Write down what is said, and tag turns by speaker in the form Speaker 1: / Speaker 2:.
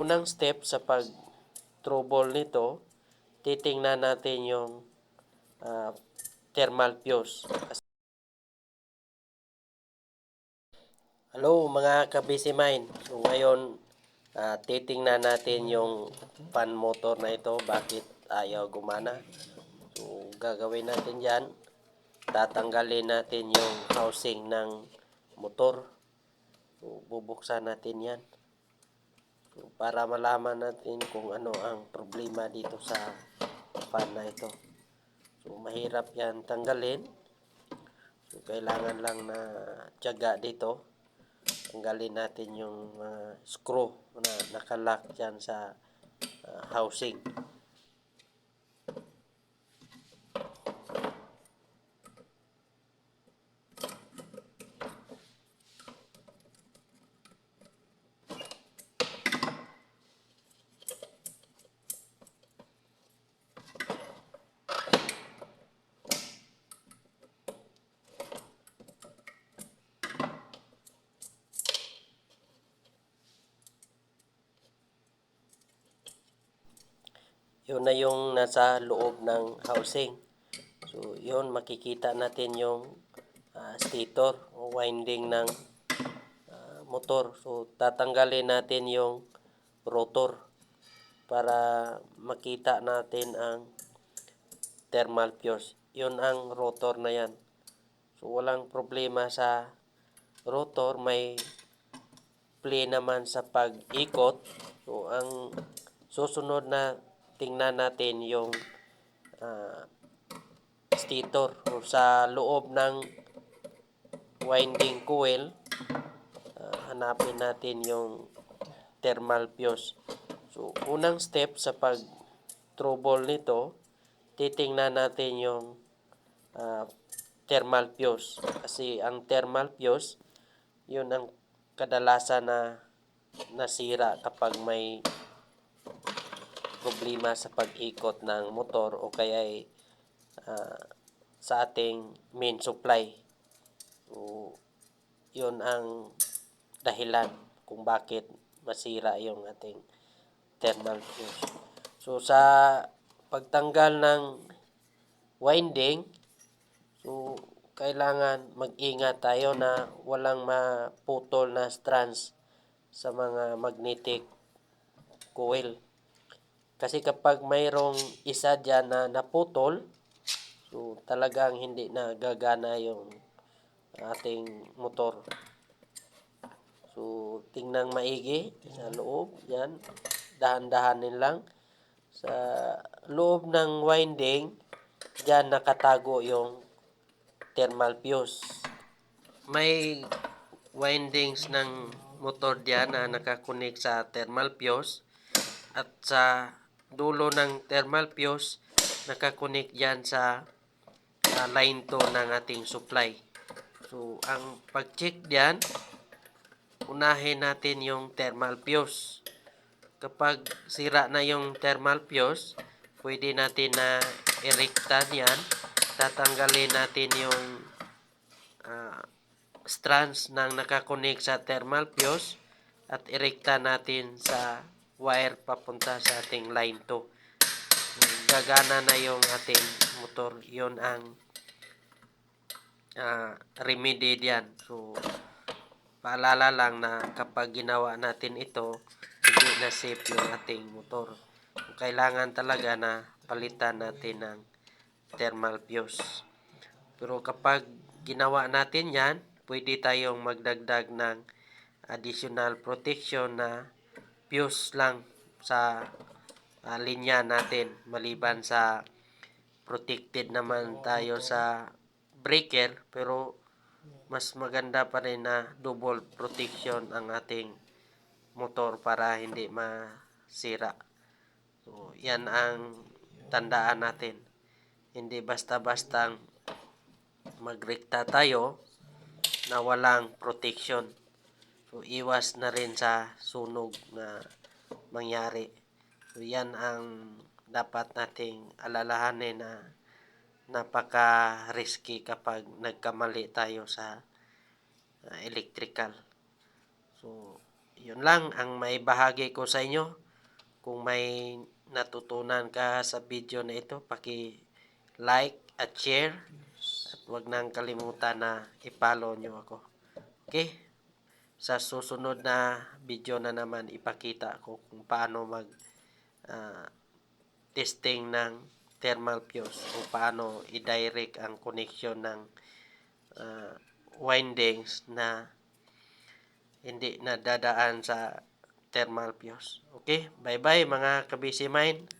Speaker 1: Unang step sa pag trouble nito, titingnan natin yung ah, thermal fuse. Hello mga kabisi mine. So ngayon ah, titingnan natin yung fan motor na ito, bakit ayaw gumana. So gagawin natin yan, tatanggalin natin yung housing ng motor. So bubuksan natin yan. Para malaman natin kung ano ang problema dito sa fan na ito. So mahirap yan tanggalin. So kailangan lang na tiyaga dito. Tanggalin natin yung mga screw na nakalock dyan sa ah, housing. Yun na yung nasa loob ng housing. So, yun makikita natin yung ah, stator o winding ng ah, motor. So, tatanggalin natin yung rotor para makita natin ang thermal fuse. Yun ang rotor na yan. So, walang problema sa rotor. May play naman sa pag-ikot. So, ang susunod na tingnan natin yung ah, stator o sa loob ng winding coil ah, hanapin natin yung thermal fuse. So unang step sa pag trouble nito titingnan natin yung ah, thermal fuse. Kasi ang thermal fuse yun ang kadalasan na nasira kapag may problema sa pag-ikot ng motor o kaya ay ah, sa ating main supply. So, yun ang dahilan kung bakit masira yung ating thermal fuse. So, sa pagtanggal ng winding, so, kailangan mag-ingat tayo na walang maputol na strands sa mga magnetic coil. Kasi kapag mayroong isa dyan na naputol, so talagang hindi na gagana yung ating motor. So, tingnan maigi sa loob. Yan. Dahan-dahanin lang. Sa loob ng winding, dyan nakatago yung thermal fuse. May windings ng motor diyan na nakakunik sa thermal fuse at sa dulo ng thermal fuse nakakunik yan sa ah, line 2 ng ating supply. So, ang pag-check diyan, unahin natin yung thermal fuse. Kapag sira na yung thermal fuse, pwede natin na erektan yan. Tatanggalin natin yung ah, strands ng nakakunik sa thermal fuse at erekta natin sa wire papunta sa ating line 2. Gagana na yung ating motor. Yun ang ah, remedy diyan. So, paalala lang na kapag ginawa natin ito, hindi na safe yung ating motor. Kailangan talaga na palitan natin ng thermal fuse. Pero kapag ginawa natin yan, pwede tayong magdagdag ng additional protection na fuse lang sa ah, linya natin maliban sa protected naman tayo sa breaker pero mas maganda pa rin na double protection ang ating motor para hindi masira. So, yan ang tandaan natin. Hindi basta-bastang magrekta tayo na walang protection. So, iwas na rin sa sunog na mangyari. So, yan ang dapat nating alalahanin na napaka-risky kapag nagkamali tayo sa uh, electrical. So, yun lang ang may bahagi ko sa inyo. Kung may natutunan ka sa video na ito, paki like at share. At wag nang kalimutan na i-follow nyo ako. Okay? Sa susunod na video na naman ipakita ko kung paano mag ah, testing ng thermal fuse o paano i-direct ang connection ng ah, windings na hindi nadadaan sa thermal fuse. Okay? Bye-bye mga kabisi mine.